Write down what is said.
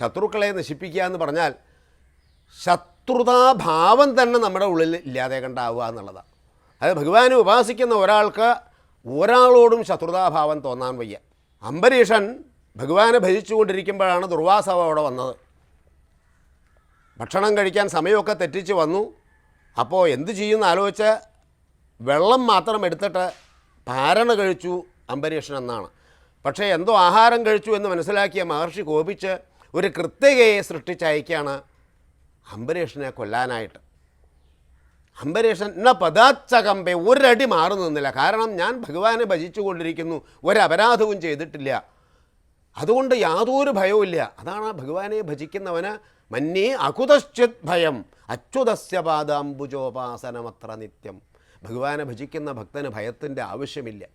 ശത്രുക്കളെ നശിപ്പിക്കുക എന്ന് പറഞ്ഞാൽ ശത്രുതാഭാവം തന്നെ നമ്മുടെ ഉള്ളിൽ ഇല്ലാതെ കണ്ടാവുക എന്നുള്ളതാണ്. അതായത് ഭഗവാനെ ഉപാസിക്കുന്ന ഒരാൾക്ക് ഒരാളോടും ശത്രുതാഭാവം തോന്നാൻ വയ്യ. അംബരീഷൻ ഭഗവാനെ ഭജിച്ചുകൊണ്ടിരിക്കുമ്പോഴാണ് ദുർവാസവ അവിടെ വന്നത്. ഭക്ഷണം കഴിക്കാൻ സമയമൊക്കെ തെറ്റിച്ച് വന്നു. അപ്പോൾ എന്ത് ചെയ്യുമെന്ന് ആലോചിച്ച് വെള്ളം മാത്രം എടുത്തിട്ട് പാരണ കഴിച്ചു അംബരീഷൻ എന്നാണ്. പക്ഷേ എന്തോ ആഹാരം കഴിച്ചു എന്ന് മനസ്സിലാക്കിയ മഹർഷി കോപിച്ച് ഒരു കൃത്യകയെ സൃഷ്ടിച്ചയക്കുകയാണ് അംബരീഷനെ കൊല്ലാനായിട്ട്. അംബരീഷൻ എന്ന പദാച്ചകമ്പെ ഒരടി മാറി നിന്നില്ല. കാരണം ഞാൻ ഭഗവാനെ ഭജിച്ചുകൊണ്ടിരിക്കുന്നു ഒരപരാധവും ചെയ്തിട്ടില്ല. അതുകൊണ്ട് യാതൊരു ഭയവും ഇല്ല. അതാണ് ഭഗവാനെ ഭജിക്കുന്നവന് മന്നീ അകുതശ്ചിത് ഭയം. അച്യുതസ്യ പാദാംബുജോപാസനമത്ര നിത്യം. ഭഗവാനെ ഭജിക്കുന്ന ഭക്തന് ഭയത്തിന്റെ ആവശ്യമില്ല.